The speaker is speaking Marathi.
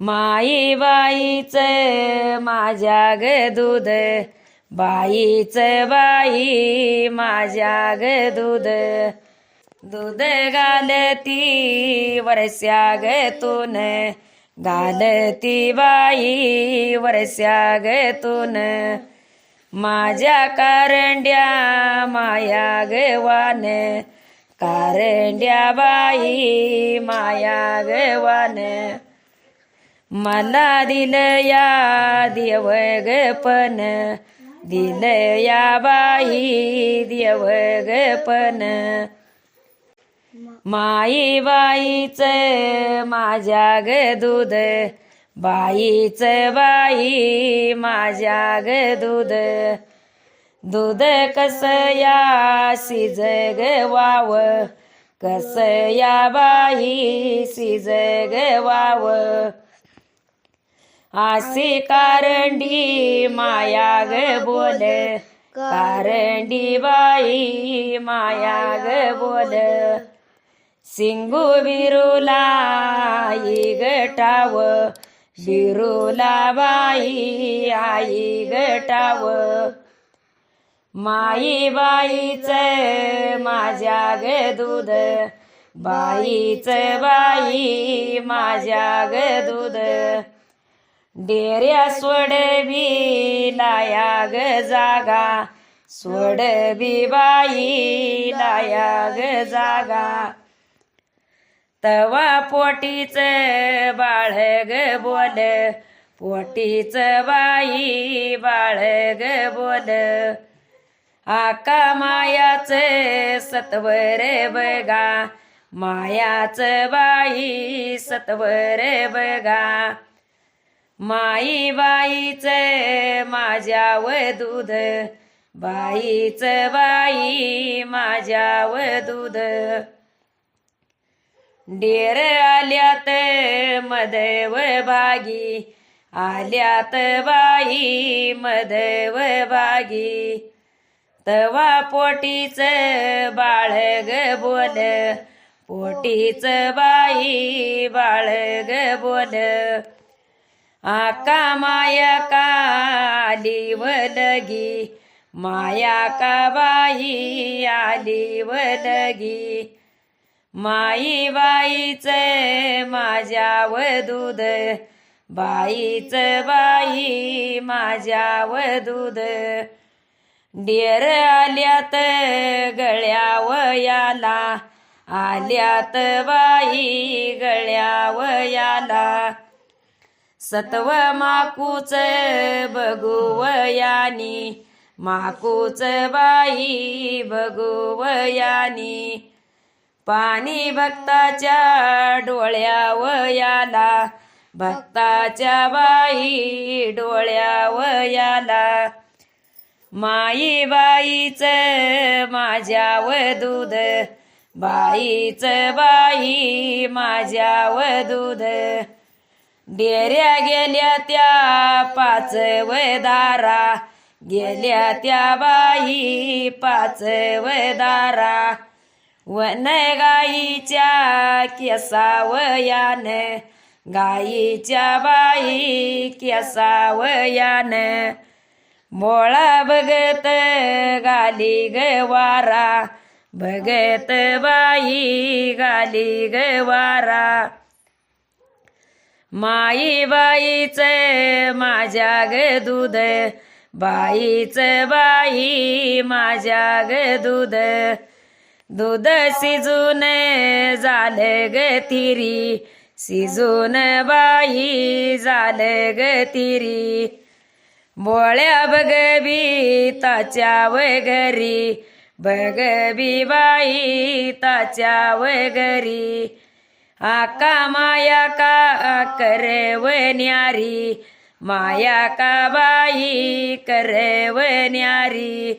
माई बाईच माझ्या ग दूध बाईच बाई माझ्या ग दूध. दूध घालती वरस्या ग तून घालती बाई वरस्या ग तून. माझ्या कारंड्या माया गवान कारंड्या बाई माया गवान मला दिलं या देव दिलं या बाई दिवगपन माई बाईच माझ्या ग दूध बाईच बाई माझ्या ग दूध. दूध कसया सिज वाव कसया बाई सिज वाव. आसी कारंडी माया ग बोल. कारंडी बाई माया ग बोल. सिंगू बिरुला आई गटाव बिरुला बाई आई गटाव माई बाईच माझ्या ग दूध. बाईच बाई माझ्या ग दूध. डेऱ्या सोडवी लाया ग जागा. सोडवी बाई लाया ग जागा. तवा पोटीच बाळ ग बोल. पोटीच बाई बाळ ग बोल. आका मायाच सत्वर बघा. मायाच बाई सत्वर बघा. माई बाईच माझ्याव दूध. बाईच बाई माझ्याव दूध. डेर आल्यात मदव भागी आल्यात बाई मदव भागी तवा पोटीच बाळ ग बोल. पोटीच बाई बाळ ग बोल. आका माया का आली माया का बाई आली व माई बाईच माझ्या दूध बाईच बाई माझ्या व दूध. डेर आल्यात गळ्या वयाला आल्यात बाई गळ्या वयाला सत्व माकूच बघू वयानी माकूच बाई बघू वयानी. पाणी भक्ताच्या डोळ्या वयाला भक्ताच्या बाई डोळ्या वयाला माई बाईच माझ्या दूध बाईच बाई माझ्याव दूध. डेऱ्या गेल्या त्या पाच व दारा. गेल्या त्या बाई पाच व दारा. वन गाईच्या केसावयान गाईच्या बाई केसावयान. मोळा बघत गाली गवारा भगत बाई गाली गवारा माई बाईच माझ्या गे दूध. बाईच बाई माझ्या गे दूध. दूध शिजून झाले ग तिरी. शिजून बाई झाले ग तिरी. बोळ्या बगबी ताच्या वगरी बगबी बाई ताच्या वगरी आका माया का करे न्यारी माया का बाई करे न्यारी